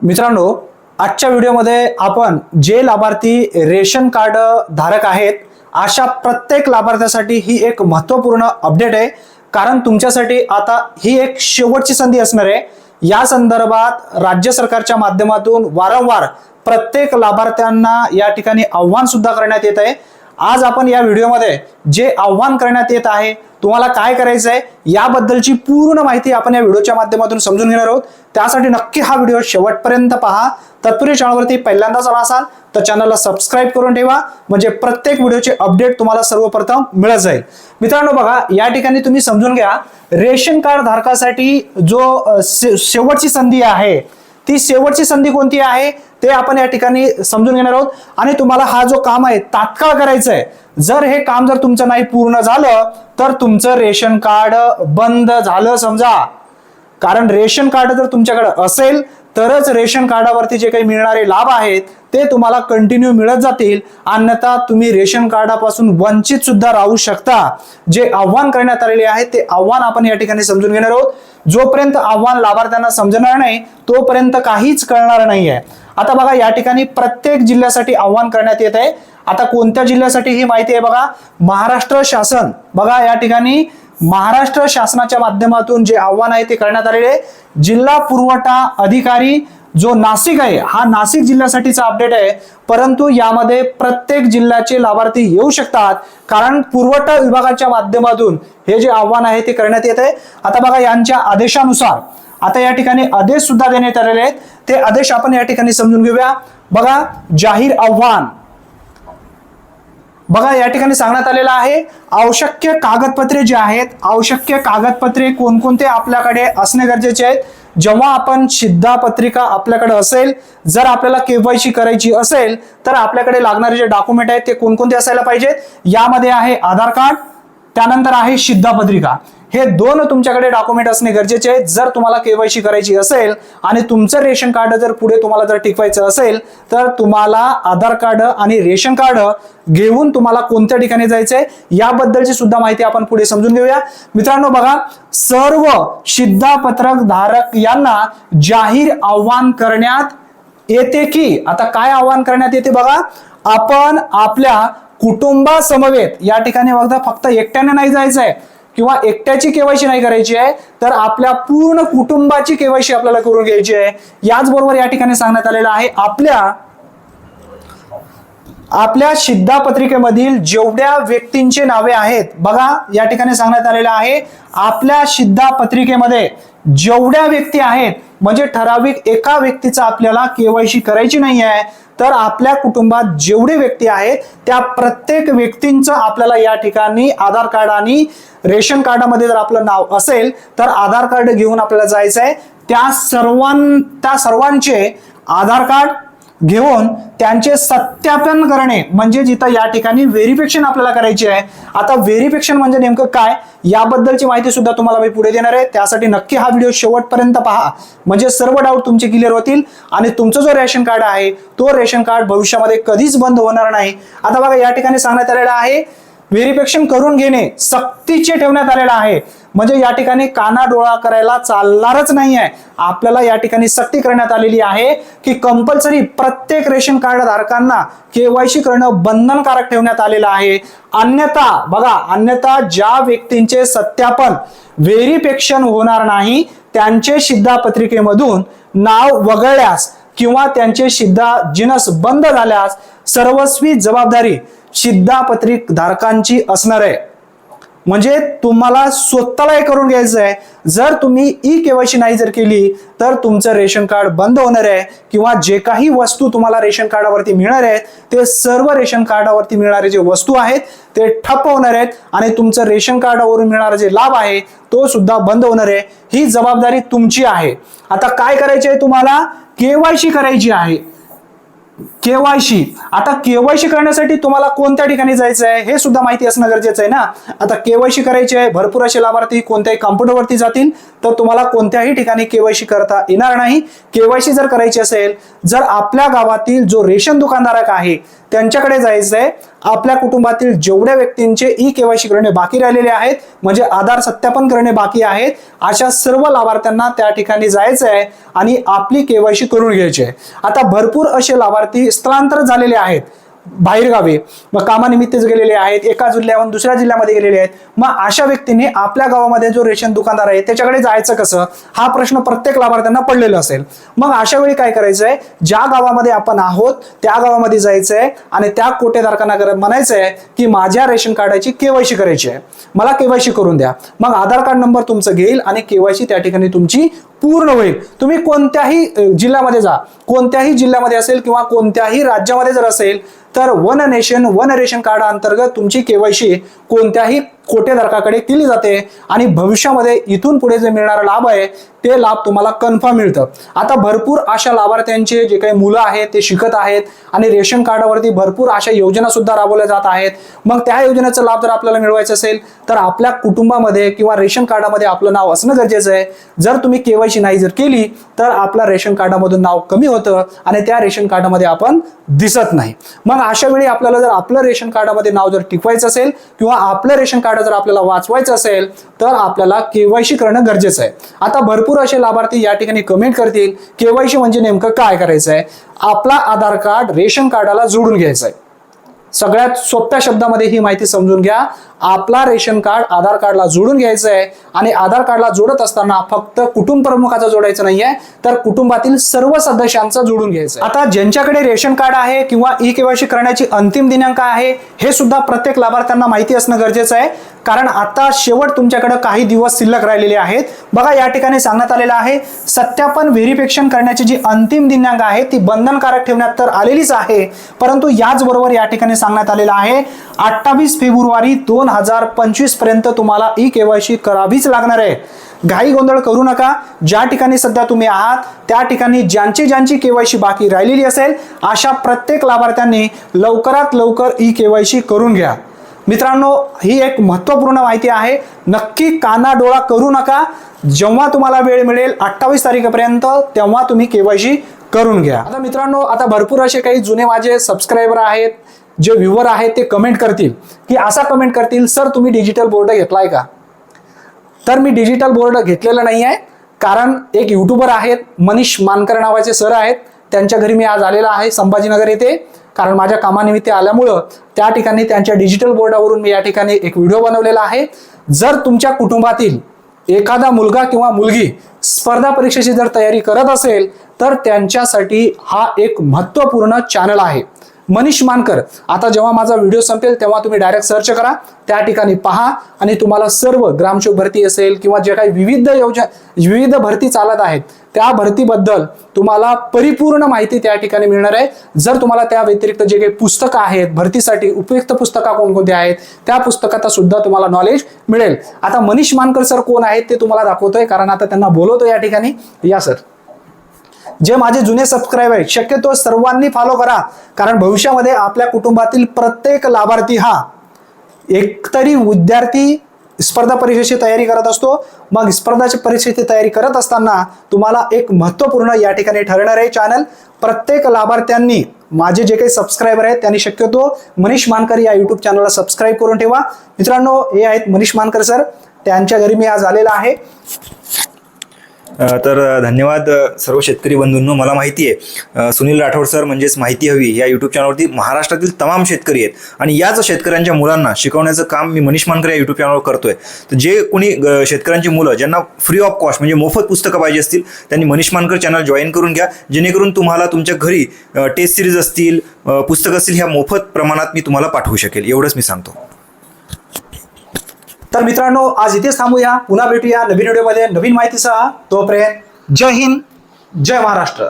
मित्रांनो आजच्या व्हिडिओमध्ये आपण जे लाभार्थी रेशन कार्ड धारक आहेत अशा प्रत्येक लाभार्थ्यासाठी ही एक महत्त्वपूर्ण अपडेट आहे. कारण तुमच्यासाठी आता ही एक शेवटची संधी असणार आहे. या संदर्भात राज्य सरकारच्या माध्यमातून वारंवार प्रत्येक लाभार्थ्यांना या ठिकाणी आव्हान सुद्धा करण्यात येत आहे. आज आपण या व्हिडिओमध्ये जे आव्हान करण्यात येत आहे तुम्हाला काय करायचं आहे याबद्दलची पूर्ण माहिती आपण या व्हिडिओच्या माध्यमातून समजून घेणार आहोत. त्यासाठी नक्की हा व्हिडिओ शेवटपर्यंत पहा. तत्पूर्वी चॅनलवरती पहिल्यांदाच आला असाल तर चॅनलला सबस्क्राईब करून ठेवा. म्हणजे प्रत्येक व्हिडिओचे अपडेट तुम्हाला सर्वप्रथम मिळत जाईल. मित्रांनो बघा या ठिकाणी तुम्ही समजून घ्या रेशन कार्ड धारकासाठी जो शे- शेवटची संधी आहे ती शेवटची संधी कोणती आहे ते आपण या ठिकाणी समजून घेणार आहोत. आणि तुम्हाला हा जो काम आहे तात्काळ करायचं आहे जर हे काम जर तुमचं नाही पूर्ण झालं तर तुमचं रेशन कार्ड बंद झालं समजा. कारण रेशन कार्ड जर तुमच्याकडे असेल तरच रेशन कार्डावरती जे काही मिळणारे लाभ आहेत ते तुम्हाला कंटिन्यू मिळत जातील. अन्यथा तुम्ही रेशन कार्डापासून वंचित सुद्धा राहू शकता. जे आव्हान करण्यात आलेले आहे ते आव्हान आपण या ठिकाणी समजून घेणार आहोत. जोपर्यंत आव्हान लाभार्थ्यांना समजणार नाही तोपर्यंत काहीच कळणार नाहीये. आता बघा या ठिकाणी प्रत्येक जिल्ह्यासाठी आव्हान करण्यात येत आहे. आता कोणत्या जिल्ह्यासाठी ही माहिती आहे बघा? महाराष्ट्र शासन. बघा या ठिकाणी महाराष्ट्र शासनाच्या माध्यमातून जे आव्हान आहे ते करण्यात आलेले आहे. जिल्हा पुरवठा अधिकारी जो नाशिक आहे हा नाशिक जिल्ह्यासाठीचा अपडेट आहे. परंतु यामध्ये प्रत्येक जिल्ह्याचे लाभार्थी येऊ शकतात. कारण पुरवठा विभागाच्या माध्यमातून हे जे आव्हान आहे ते करण्यात येत आहे. आता बघा यांच्या आदेशानुसार आता या ठिकाणी आदेश सुद्धा देण्यात आलेले आहेत. ते आदेश आपण या ठिकाणी समजून घेऊया. बघा जाहीर आव्हान बघा या ठिकाणी सांगण्यात आलेलं आहे आवश्यक कागदपत्रे जे आहेत आवश्यक कागदपत्रे कोणकोणते आपल्याकडे असणे गरजेचे आहेत. जेव्हा आपण सिद्धा पत्रिका आपल्याकडे असेल जर आपल्याला केवायसी करायची असेल तर आपल्याकडे लागणारे जे डॉक्युमेंट आहेत ते कोणकोणते असायला पाहिजेत? यामध्ये आहे आधार कार्ड त्यानंतर आहे सिद्धा पत्रिका हे दोन तुमच्याकडे डॉक्युमेंट असणे गरजेचे आहे जर तुम्हाला केवायसी करायची असेल आणि तुमचं रेशन कार्ड जर पुढे तुम्हाला जर टिकवायचं असेल तर तुम्हाला आधार कार्ड आणि रेशन कार्ड घेऊन तुम्हाला कोणत्या ठिकाणी जायचंय याबद्दलची सुद्धा माहिती आपण पुढे समजून घेऊया. मित्रांनो बघा सर्व शिद्धापत्रक धारक यांना जाहीर आव्हान करण्यात येते की आता काय आव्हान करण्यात येते बघा आपण आपल्या कुटुंबासमवेत या ठिकाणी बघा फक्त एकट्याने नाही जायचं आहे किंवा एकट्याची केवायसी नाही करायची आहे तर आपल्या पूर्ण कुटुंबाची केवायसी आपल्याला करून घ्यायची आहे. याचबरोबर या ठिकाणी सांगण्यात आलेलं आहे आपल्या आपल्या शिद्धापत्रिकेमधील जेवढ्या व्यक्तींचे नावे आहेत बघा या ठिकाणी सांगण्यात आलेलं आहे आपल्या शिद्धापत्रिकेमध्ये जेवढ्या व्यक्ती आहेत म्हणजे ठराविक एका व्यक्तीचा आपल्याला केवायसी करायची नाही आहे तर आपल्या कुटुंबात जेवढे व्यक्ती आहेत त्या प्रत्येक व्यक्तींचं आपल्याला या ठिकाणी आधार कार्ड आणि रेशन कार्डामध्ये जर आपलं नाव असेल तर आधार कार्ड घेऊन आपल्याला जायचं आहे त्या सर्वां त्या सर्वांचे आधार कार्ड घेऊन त्यांचे सत्यापन करणे म्हणजे जिथं या ठिकाणी व्हेरिफिकेशन आपल्याला करायची आहे. आता व्हेरिफिकेशन म्हणजे नेमकं काय? याबद्दलची माहिती सुद्धा तुम्हाला मी पुढे देणार आहे. त्यासाठी नक्की हा व्हिडिओ शेवटपर्यंत पहा. म्हणजे सर्व डाऊट तुमचे क्लिअर होतील आणि तुमचं जो रेशन कार्ड आहे तो रेशन कार्ड भविष्यामध्ये कधीच बंद होणार नाही. आता बघा या ठिकाणी सांगण्यात आलेलं आहे व्हेरिफिकेशन करून घेणे सक्तीचे ठेवण्यात आलेलं आहे. म्हणजे या ठिकाणी काना डोळा करायला चालणारच नाही आहे. आपल्याला या ठिकाणी सक्ती करण्यात आलेली आहे की कंपल्सरी प्रत्येक रेशन कार्ड धारकांना केवायसी करणं बंधनकारक ठेवण्यात आलेलं आहे. अन्यथा बघा अन्यथा ज्या व्यक्तींचे सत्यापन व्हेरिफिकेशन होणार नाही त्यांचे शिद्धापत्रिकेमधून नाव वगळल्यास किंवा त्यांचे शिद्धा जिनस बंद झाल्यास सर्वस्वी जबाबदारी शिद्धापत्रिक धारकांची असणार आहे. म्हणजे तुम्हाला स्वतःला हे करून घ्यायचं आहे. जर तुम्ही ई केवायसी नाही जर केली तर तुमचं रेशन कार्ड बंद होणार आहे किंवा जे काही वस्तू तुम्हाला रेशन कार्डावरती मिळणार आहेत ते सर्व रेशन कार्डावरती मिळणारे जे वस्तू आहेत ते ठप्प होणार आहेत आणि तुमचं रेशन कार्डावरून मिळणारा जे लाभ आहे तो सुद्धा बंद होणार आहे. ही जबाबदारी तुमची आहे. आता काय करायची आहे तुम्हाला? केवायसी करायची आहे. केवायसी. आता केवायसी करण्यासाठी तुम्हाला कोणत्या ठिकाणी जायचं आहे हे सुद्धा माहिती असणं गरजेचं आहे ना? आता केवायसी करायची आहे भरपूर असे लाभार्थी कोणत्याही कॉम्प्युटरवरती जातील तर तुम्हाला कोणत्याही ठिकाणी केवायसी करता येणार नाही. केवायसी जर करायची असेल जर आपल्या गावातील जो रेशन दुकानदारक आहे त्यांच्याकडे जायचं आहे आपल्या कुटुंबातील जेवढ्या व्यक्तींचे ई केवायसी करणे बाकी राहिलेले आहेत म्हणजे आधार सत्यापन करणे बाकी आहेत अशा सर्व लाभार्थ्यांना त्या ठिकाणी जायचं आहे आणि आपली केवायसी करून घ्यायची आहे. आता भरपूर असे लाभार्थी स्थलांतर झालेले आहेत. बाहेरगावी मग कामानिमित्तच गेलेले आहेत एका जिल्ह्याहून दुसऱ्या जिल्ह्यामध्ये गेलेले आहेत. मग अशा व्यक्तींनी आपल्या गावामध्ये जो रेशन दुकानदार आहे त्याच्याकडे जायचं कसं? हा प्रश्न प्रत्येक लाभार्थ्यांना पडलेला असेल. मग अशा वेळी काय करायचं आहे ज्या गावामध्ये आपण आहोत त्या गावामध्ये जायचं आहे आणि त्या कोटेधारकांना करत म्हणायचं आहे की माझ्या रेशन कार्डाची केवायसी करायची आहे. मला केवायसी करून द्या. मग आधार कार्ड नंबर तुमचं घेईल आणि केवायसी त्या ठिकाणी तुमची पूर्ण होईल. तुम्ही कोणत्याही जिल्ह्यामध्ये जा. कोणत्याही जिल्ह्यामध्ये असेल किंवा कोणत्याही राज्यामध्ये जर असेल तर one nation one ration card अंतर्गत तुमची केवायसी कोणत्याही कोटेधारकाकडे केली जाते आणि भविष्यामध्ये इथून पुढे जे मिळणारा लाभ आहे ते लाभ तुम्हाला कन्फर्म मिळतं. आता भरपूर अशा लाभार्थ्यांचे जे काही मुलं आहेत ते शिकत आहेत आणि रेशन कार्डावरती भरपूर अशा योजना सुद्धा राबवल्या जात आहेत. मग त्या योजनेचा लाभ जर आपल्याला मिळवायचा असेल तर आपल्या कुटुंबामध्ये किंवा रेशन कार्डामध्ये आपलं नाव असणं गरजेचं आहे. जर तुम्ही केवायसी नाही जर केली तर आपल्या रेशन कार्डामधून नाव कमी होतं आणि त्या रेशन कार्डामध्ये आपण दिसत नाही. मग अशा वेळी आपल्याला जर आपलं रेशन कार्डामध्ये नाव जर टिकवायचं असेल किंवा आपलं रेशन कार्ड जर आपल्याला वाचवायचं असेल तर आपल्याला केवायसी करणं गरजेचं आहे. आता भरपूर असे लाभार्थी या ठिकाणी कमेंट करतील केवायसी म्हणजे नेमकं काय करायचं आहे आपला आधार कार्ड रेशन कार्डाला जोडून घ्यायचं आहे सगळ्यात सोप्या शब्दामध्ये ही माहिती समजून घ्या. आपला रेशन कार्ड आधार कार्डला जोडून घ्यायचं आहे आणि आधार कार्डला जोडत असताना फक्त कुटुंब प्रमुखाचा जोडायचं नाहीये तर कुटुंबातील सर्व सदस्यांचा जोडून घ्यायचं आता ज्यांच्याकडे रेशन कार्ड आहे किंवा ई केवायसी करण्याची अंतिम दिनांक आहे हे सुद्धा प्रत्येक लाभार्थ्यांना माहिती असणं गरजेचं आहे. कारण आता शेवट तुमच्याकडे काही दिवस शिल्लक राहिलेले आहेत. बघा या ठिकाणी सांगण्यात आलेलं आहे सत्यापन व्हेरिफिकेशन करण्याची जी अंतिम दिनांक आहे ती बंधनकारक ठेवण्यात तर आलेलीच आहे परंतु याचबरोबर या ठिकाणी सांगण्यात आलेलं आहे अठ्ठावीस फेब्रुवारी दोन हजार पंचवीसपर्यंत तुम्हाला ई केवायसी करावीच लागणार आहे. घाई गोंधळ करू नका ज्या ठिकाणी सध्या तुम्ही आहात त्या ठिकाणी ज्यांची ज्यांची केवायसी बाकी राहिलेली असेल अशा प्रत्येक लाभार्थ्यांनी लवकरात लवकर ई केवायसी करून घ्या. मित्रांनो ही एक महत्त्वपूर्ण माहिती आहे. नक्की कानाडोळा करू नका. जेव्हा तुम्हाला वेळ मिळेल अठ्ठावीस तारखेपर्यंत तेव्हा तुम्ही केवायसी करून घ्या. आता मित्रांनो आता भरपूर असे काही जुने माझे सबस्क्रायबर आहेत जे व्ह्युअर आहेत ते कमेंट करतील. की असा कमेंट करतील सर तुम्ही डिजिटल बोर्ड घेतलाय का? तर मी डिजिटल बोर्ड घेतलेला नाही आहे कारण एक युट्यूबर आहेत मनीष मानकर नावाचे सर आहेत. त्यांच्या घरी मी आज आलेला आहे संभाजीनगर येथे. कारण माझ्या कामानिमित्त आल्यामुळं त्या ठिकाणी त्यांच्या डिजिटल बोर्डावरून मी या ठिकाणी एक व्हिडिओ बनवलेला आहे. जर तुमच्या कुटुंबातील एखादा मुलगा किंवा मुलगी स्पर्धा परीक्षेची जर तयारी करत असेल तर त्यांच्यासाठी हा एक महत्त्वपूर्ण चॅनल आहे. मनीष मानकर. आता जेव्हा माझा व्हिडिओ संपेल तेव्हा तुम्ही डायरेक्ट सर्च करा. त्या ठिकाणी पहा आणि तुम्हाला सर्व ग्रामसेवक भरती असेल किंवा जे काही विविध योजना विविध भरती चालत आहेत त्या भरतीबद्दल तुम्हाला परिपूर्ण माहिती त्या ठिकाणी मिळणार आहे. जर तुम्हाला त्या व्यतिरिक्त जे काही पुस्तकं आहेत भरतीसाठी उपयुक्त पुस्तकं कोणकोणती आहेत त्या पुस्तकाचा सुद्धा तुम्हाला नॉलेज मिळेल. आता मनीष मानकर सर कोण आहेत ते तुम्हाला दाखवतोय कारण आता त्यांना बोलवतो या ठिकाणी. या सर जे माझे जुने सबस्क्राईबर आहेत शक्यतो सर्वांनी फॉलो करा. कारण भविष्यामध्ये आपल्या कुटुंबातील प्रत्येक लाभार्थी हा एकतरी विद्यार्थी स्पर्धा परीक्षेची तयारी करत असतो. मग स्पर्धाची परीक्षेची तयारी करत असताना तुम्हाला एक महत्त्वपूर्ण या ठिकाणी ठरणार आहे चॅनल प्रत्येक लाभार्थ्यांनी माझे जे काही सबस्क्रायबर आहेत त्यांनी शक्यतो मनीष मानकर या युट्यूब चॅनलला सबस्क्राईब करून ठेवा. मित्रांनो हे आहेत मनीष मानकर सर त्यांच्या घरी मी आज आलेला आहे. तर धन्यवाद सर्व शेतकरी बंधूंनो. मला माहिती आहे सुनील राठोड सर म्हणजेच माहिती हवी या यूट्यूब चॅनलवरती महाराष्ट्रातील तमाम शेतकरी आहेत. आणि याच शेतकऱ्यांच्या मुलांना शिकवण्याचं काम मी मनीष मानकर या यूट्यूब चॅनलवर करतोय. तर जे कोणी शेतकऱ्यांची मुलं ज्यांना फ्री ऑफ कॉस्ट म्हणजे मोफत पुस्तकं पाहिजे असतील त्यांनी मनीष मानकर चॅनल जॉईन करून घ्या. जेणेकरून तुम्हाला तुमच्या घरी टेस्ट सिरीज असतील पुस्तकं असतील ह्या मोफत प्रमाणात मी तुम्हाला पाठवू शकेल. एवढंच मी सांगतो. तर मित्रांनो आज इथेच थांबूया. पुन्हा भेटूया नवीन व्हिडिओमध्ये नवीन माहितीसह. तोपर्यंत जय हिंद जय महाराष्ट्र.